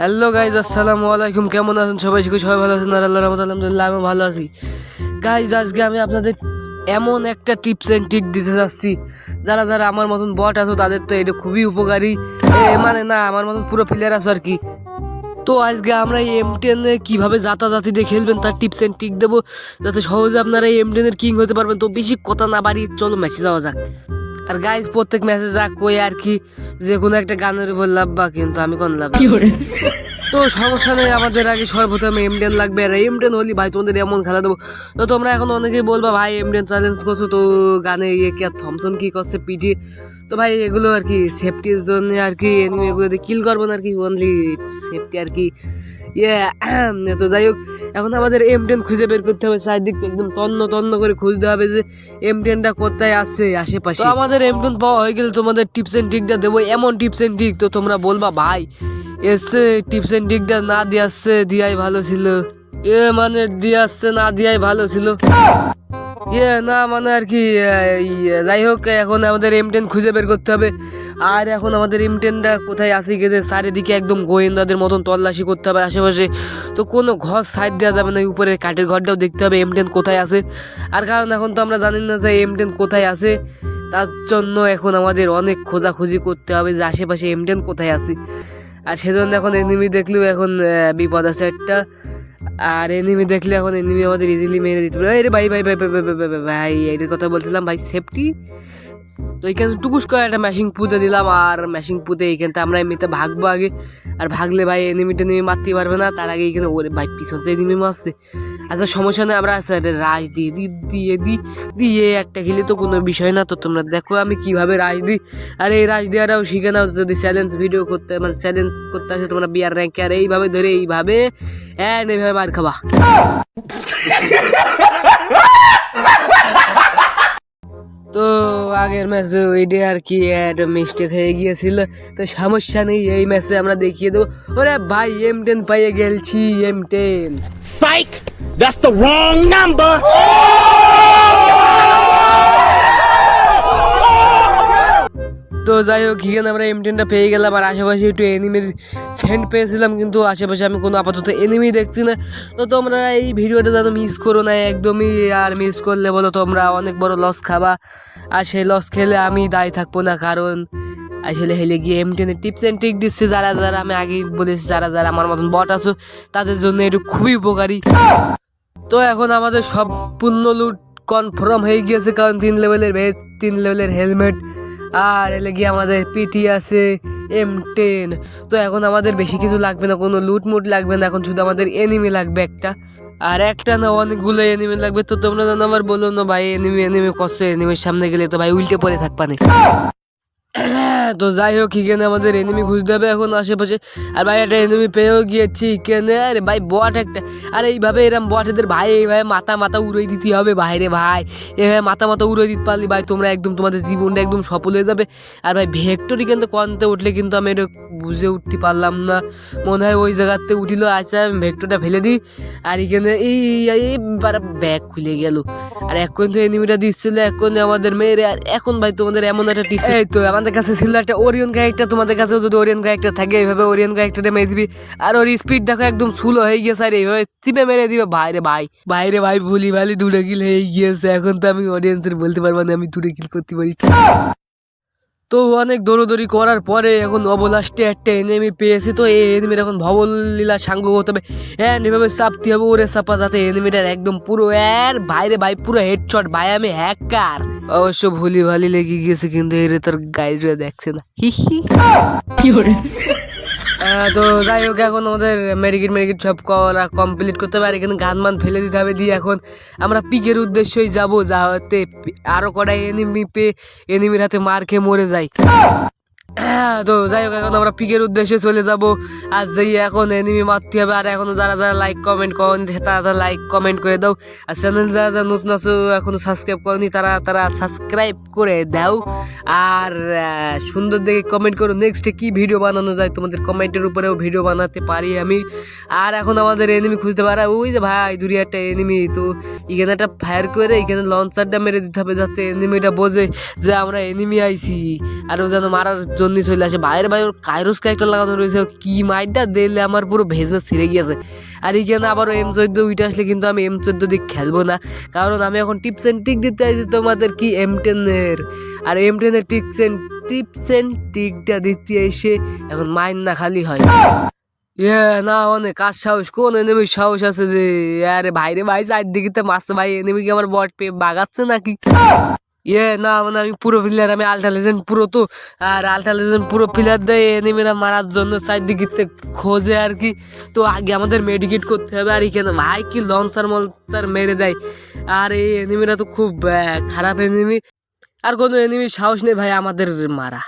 Hello guys আসসালামু আলাইকুম কেমন আছেন সবাই? শিখে সবাই ভালো আছেন। আর আল্লাহ রহমত আলহামদুলিল্লাহ আমি ভালো আছি। গাইজ আজকে আমি আপনাদের এমন একটা টিপস অ্যান্ড ট্রিক দিতে চাচ্ছি যারা যারা আমার মতন বট আছো, তাদের তো এটা খুবই উপকারী। মানে না, আমার মতন পুরো প্লেয়ার আছো আর কি। তো আজকে আমরা এই এম টেনে কীভাবে জাতাজাতি দিয়ে খেলবেন, তার টিপস অ্যান্ড ট্রিক দেবো। যাতে সহজে আপনারা এই এম টেনের কিং হতে পারবেন। তো বেশি কথা না বাড়ি চলো ম্যাচে যাওয়া যাক। আর গাইজ প্রত্যেক মেসেজ যা কই আর কি যে কোনো একটা গানের উপর লাভবা কিন্তু আমি কোন লাভ? তো সমস্যা নেই আমাদের আগে সর্বপ্রথম এমডেন লাগবে। আর এমডেন হলি ভাই তোমাদের এমন খেলা দেবো। তো তোমরা এখন অনেকেই বলবা ভাই এমডেন চ্যালেঞ্জ করছ তো গানে ইয়ে কে আর থমসন কি করছে পিটি তো ভাই, এগুলো আর কি সেফটির জন্য আর কি এগুলো কিল করব না আর কি অনলি সেফটি আর কি। ইয়ে তো যাই হোক, এখন আমাদের এম টেন খুঁজে বের করতে হবে, চারিদিক একদম তন্ন তন্ন করে খুঁজতে হবে যে এম টেনটা কোথায় আছে আশেপাশে। আমাদের এম টেন পাওয়া হয়ে গেলে তোমাদের টিপস এন্ড ট্রিকটা দেবো, এমন টিপস এন্ড ট্রিক তো তোমরা বলবা, ভাই, এসে টিপস এন্ড ট্রিকটা না দিয়ে আসছে, দিয়াই ভালো ছিল। এ মানে দিয়ে আসছে না, দিয়াই ভালো ছিল। ইয়ে না মানে আর কি ইয়ে, যাই হোক এখন আমাদের এম টেন খুঁজে বের করতে হবে। আর এখন আমাদের এম টেনটা কোথায় আসি গেছে চারিদিকে একদম গোয়েন্দাদের মতন তল্লাশি করতে হবে আশেপাশে। তো কোনো ঘর সাইড দেওয়া যাবে না উপরে কাঠের ঘরটাও দেখতে হবে এম টেন কোথায় আছে। আর কারণ এখন তো আমরা জানি না যে এম টেন কোথায় আছে তার জন্য এখন আমাদের অনেক খোঁজাখুঁজি করতে হবে যে আশেপাশে এম টেন কোথায় আছে। আর সেজন্য এখন এনিমি দেখলেও এখন বিপদ আছে একটা। আর এনিমি দেখলে এখন এনিমি আমাদের ইজিলি মেরে দিতে পারে ভাই ভাই ভাই ভাই, ভাই, ভাই, ভাই এটার কথা বলছিলাম ভাই সেফটি তো এইখানে টুকুস করে একটা ম্যাশিং পুঁতে দিলাম, আর ম্যাশিং পুঁতে এইখানতে আমরা এমনিতে ভাগবো আগে। আর ভাগলে ভাই এনিমি টেনিমি মারতে পারবে না, তার আগে এইখানে ওরে ভাই পিছন থেকে এনিমি মারছে। আচ্ছা সমস্যা নেই, আমরা এটা রাশ দিয়ে দিই দিয়ে দিই, দিয়ে একটা খেলে তো কোনো বিষয় না। তো তোমরা দেখো আমি কীভাবে রাশ দিই। আর, এই রাশ দেওয়াটাও শিখে নাও, যদি চ্যালেঞ্জ ভিডিও করতে মানে চ্যালেঞ্জ করতে আসে, তোমরা বিয়ার র্যাঙ্কে আর এইভাবে ধরে এইভাবে হ্যাঁ এইভাবে মার খাবা। তো আগের ম্যাচে ওইটা আর কি একটা মিস্টেক হয়ে গিয়েছিল। তো সমস্যা নেই, এই ম্যাচে আমরা দেখিয়ে দেবো। ওরে ভাই এম টেন পাইয়ে গেলছি M ten that's the wrong wrong তো যাই হোক এখানে আমরা এম টেনটা পেয়ে গেলাম আর আশেপাশে একটু এনিমির সেন্ট পেয়েছিলাম, কিন্তু আশেপাশে আমি কোনো আপাতত এনিমি দেখছি না। তো তোমরা এই ভিডিওটা যেন মিস করো না, একদমই আর মিস করলে বলো তোমরা অনেক বড় লস খাবা। আর সেই লস খেলে আমি দায়ী থাকব না, কারণ আসলে হেলে গিয়ে এম টেনের টিপস অ্যান্ড ট্রিক দিচ্ছে যারা যারা আমি আগেই বলেছি, যারা যারা আমার মতন বট আছো, তাদের জন্য এটা খুবই উপকারী। তো এখন আমাদের সম্পূর্ণ লুট কনফার্ম হয়ে গিয়েছে, কারণ তিন লেভেলের ভেজ তিন লেভেলের হেলমেট আর এলে গিয়ে আমাদের পিটি আছে এম টেন তো এখন আমাদের বেশি কিছু লাগবে না, কোনো লুট মুট লাগবে না, এখন শুধু আমাদের এনিমি লাগবে একটা। আর একটা না, অনেকগুলো এনিমি লাগবে, তো তোমরা যেন আবার বলো না ভাই এনিমি এনিমি কষ্ট এনিমির সামনে গেলে তো ভাই উল্টে পড়ে থাকবা না তো যাই হোক, এখানে আমাদের এনিমি খুঁজতে হবে এখন আশেপাশে। আর ভাই, একটা এনিমি পেয়েও গিয়েছি এখানে। আরে ভাই বট একটা। আর এইভাবে এরম বট এদের ভাই, এইভাবে মাথা মাথা উড়ে দিতে হবে বাইরে ভাই। এভাবে মাথা মাথা উড়ে দিতে পারলি ভাই, তোমরা একদম তোমাদের জীবনটা একদম সফল হয়ে যাবে। আর ভাই ভেক্টরি কিন্তু কনতে উঠলে কিন্তু আমি এটা বুঝে উঠতে পারলাম না। মনে হয় ওই জায়গাতে উঠিল আচ্ছা ভেক্টরটা ফেলে দিই। আর এখানে এই ব্যাগ খুলে গেল। আর এখন তো এনিমিটা দিচ্ছিল, এখন আমাদের মেয়ের, আর এখন ভাই তোমাদের এমন একটা টিপস এই তো, আমাদের কাছে ছিল একটা ওরিয়ন ক্যারেক্টার তোমাদের কাছেও যদি ওরিয়ন ক্যারেক্টার থাকে, এইভাবে ওরিয়ন ক্যারেক্টারটা মেরে দিবি। আর ওর স্পিড দেখো একদম সুলো হয়ে গিয়েছে, আর এইভাবে চিপে মেরে দিবে। বাইরে ভাই বাইরে ভাই ভুলি ভালি দূরে কিল হয়ে গিয়েছে। এখন তো আমি অডিয়েন্সের বলতে পারব না, আমি দূরে গিল করতে পারছি তো অনেক দৌড়দৌড়ি করার পরে এখন অবলাস্টে একটা এনেমি পেয়েছি। তো এই এনেমির এখন ভবলীলা সাঙ্গ করতে হবে। অ্যান্ড এভাবে চাপতে হবে, ওরে চাপা, যাতে এনিমিটার একদম পুরো এর বাইরে ভাই, পুরো হেডশট ভাই, আমি হ্যাকার অবশ্য ভুলি ভালি লেগে গিয়েছে, কিন্তু এর তোর গাইজরা দেখছে না। হি হি। তো যাই হোক, এখন আমাদের মেরিগিট মেরিগিট সব করা কমপ্লিট করতে হবে। আর এখানে গান মান ফেলে দিতে হবে দিয়ে এখন আমরা পিকের উদ্দেশ্যই যাব, যাতে আরও কটা এনিমি পেয়ে এনিমির হাতে মার খেয়ে মরে যায় তো যাই হোক, এখন আমরা পিকের উদ্দেশ্যে চলে যাব। আর যাই এখন এনিমি মারতে হবে, আর এখনও যারা যারা লাইক কমেন্ট করেন, তারা তারা লাইক কমেন্ট করে দাও। আর চ্যানেল যারা যারা নতুন আছো, এখনও সাবস্ক্রাইব করনি, তারা তারা সাবস্ক্রাইব করে দাও। আর সুন্দর দেখে কমেন্ট করো। নেক্সটে কি ভিডিও বানানো যায়, তোমাদের কমেন্টের উপরেও ভিডিও বানাতে পারি আমি। আর এখন আমাদের এনিমি খুঁজতে পারা, ওই যে ভাই, দূরে একটা এনিমি তো এখানে একটা ফায়ার করে, এখানে লঞ্চারটা মেরে দিতে হবে, যাতে এনিমিটা বোঝে যে আমরা এনিমি আইছি। আর ও যেন মারার জন্যই চলে আসে। বাইরে বাইরে কাইরোস ক্যারেক্টার লাগানো রয়েছে। কি মাইটটা দিলে আমার পুরো ভেজমে ছিঁড়ে গিয়েছে। আর এইখানে আবারও এম চোদ্দ উইটা আসলে কিন্তু আমি এম চোদ্দ দিক খেলব না। কারণ আমি এখন টিপস অ্যান্ড টিক দিতে আইছি তোমাদের কি এম টেনের আর এম টেনের টিপস অ্যান্ড টিপস অ্যান্ড টিকটা দিতে এসে এখন মাইন না খালি হয়। ইয়ে না মানে কার সাহস? কোন এনেমি সাহস আছে যে? আরে ভাইরে ভাই, চারদিকে তো মারছে ভাই এনেমি কি আমার বট পেয়ে বাগাচ্ছে নাকি? ইয়ে না মানে আমি পুরো প্লেয়ার আমি আলট্রা লেজেন্ড পুরো তো, আর আলট্রা লেজেন্ড পুরো প্লেয়ার দেয় এনিমিরা মারার জন্য চারদিকে খোঁজে আর কি। তো আগে আমাদের মেডিকেট করতে হবে, আর এখানে ভাই কি লঞ্চার মঞ্চার মেরে দেয়। আর এই এনিমিরা তো খুব খারাপ এনিমি আর কোনো এনিমি সাহস নেই ভাই আমাদের মারা।